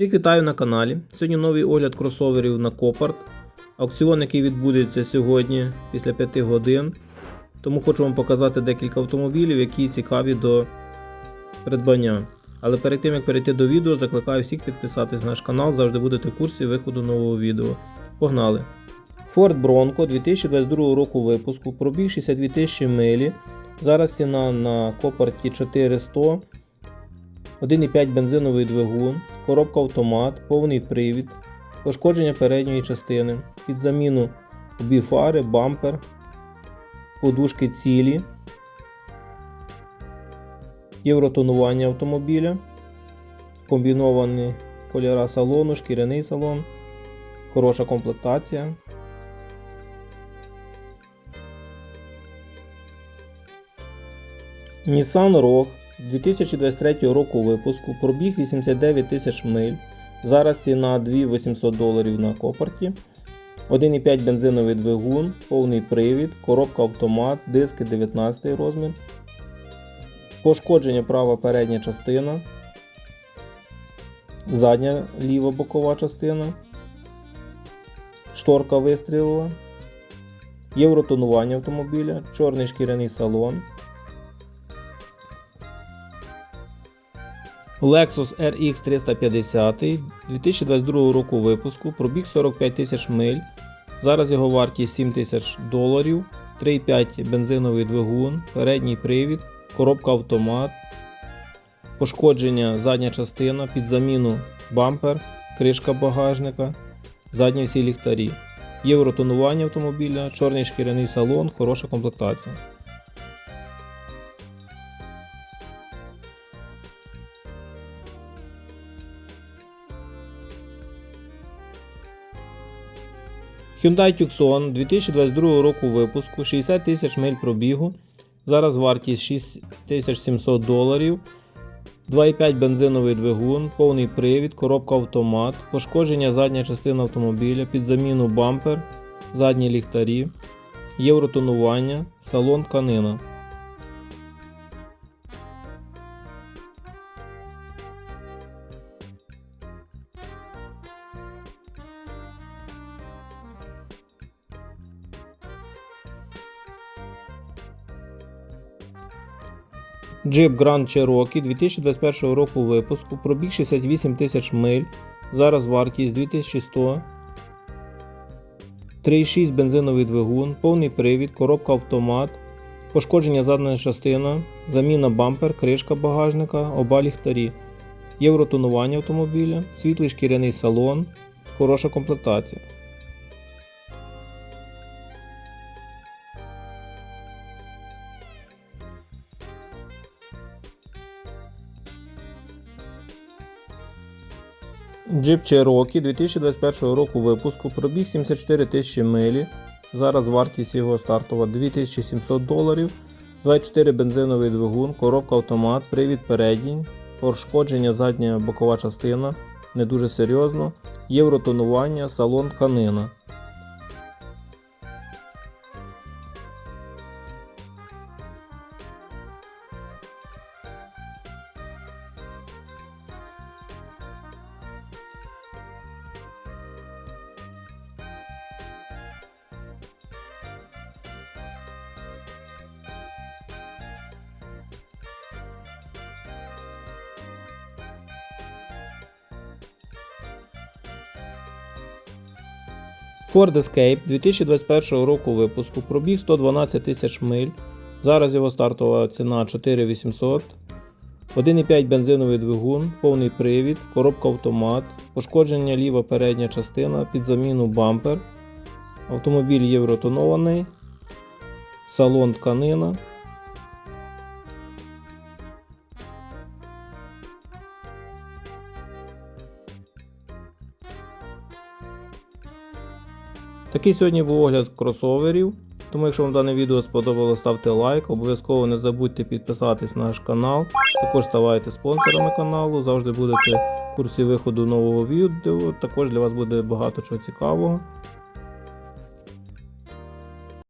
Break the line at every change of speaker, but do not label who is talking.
Всіх вітаю на каналі. Сьогодні новий огляд кросоверів на Копарт. Аукціон, який відбудеться сьогодні після 5 годин. Тому хочу вам показати декілька автомобілів, які цікаві до придбання. Але перед тим як перейти до відео, закликаю всіх підписатись на наш канал, завжди будете в курсі виходу нового відео. Погнали! Ford Bronco 2022 року випуску, пробіг 62 тисячі милі. Зараз ціна на Копарті 400. 1,5 бензиновий двигун, коробка автомат, повний привід, пошкодження передньої частини, під заміну обі фари, бампер, подушки цілі, євротонування автомобіля, комбіновані кольора салону, шкіряний салон, хороша комплектація. Nissan Rogue 2023 року випуску, пробіг 89 тисяч миль. Зараз ціна 2800 доларів на копарті. 1,5 бензиновий двигун, повний привід, коробка автомат, диски 19 розмір. Пошкодження права передня частина. Задня ліва бокова частина. Шторка вистрілила. Євротонування автомобіля, чорний шкіряний салон. Lexus RX 350 2022 року випуску, пробіг 45 тисяч миль. Зараз його вартість 7 тисяч доларів, 3,5 бензиновий двигун, передній привід, коробка автомат, пошкодження задня частина, під заміну бампер, кришка багажника, задні всі ліхтарі. Євротонування автомобіля, чорний шкіряний салон, хороша комплектація. Hyundai Tucson 2022 року випуску 60 тисяч миль пробігу. Зараз вартість 6700 доларів. 2,5 бензиновий двигун, повний привід, коробка автомат, пошкодження задня частина автомобіля, під заміну бампер, задні ліхтарі, євротонування, салон тканина. Jeep Grand Cherokee 2021 року випуску, пробіг 68 тисяч миль, зараз вартість 2100. 3,6 бензиновий двигун, повний привід, коробка автомат, пошкодження задня частина, заміна бампер, кришка багажника, оба ліхтарі, євротонування автомобіля, світлий шкіряний салон, хороша комплектація. Jeep Cherokee 2021 року випуску, пробіг 74 тисячі милі. Зараз вартість його стартова 2700 доларів. 24 бензиновий двигун, коробка автомат, привід передній, пошкодження задня бокова частина, не дуже серйозно, євротонування, салон тканина. Ford Escape 2021 року випуску, пробіг 112 тисяч миль. Зараз його стартова ціна 4800. 1,5 бензиновий двигун, повний привід, коробка автомат, пошкодження ліва передня частина, під заміну бампер. Автомобіль євротонований, салон тканина. Такий сьогодні був огляд кросоверів. Тому, якщо вам дане відео сподобалось, ставте лайк. Обов'язково не забудьте підписатись на наш канал. Також ставайте спонсорами каналу, завжди будете в курсі виходу нового відео. Також для вас буде багато чого цікавого.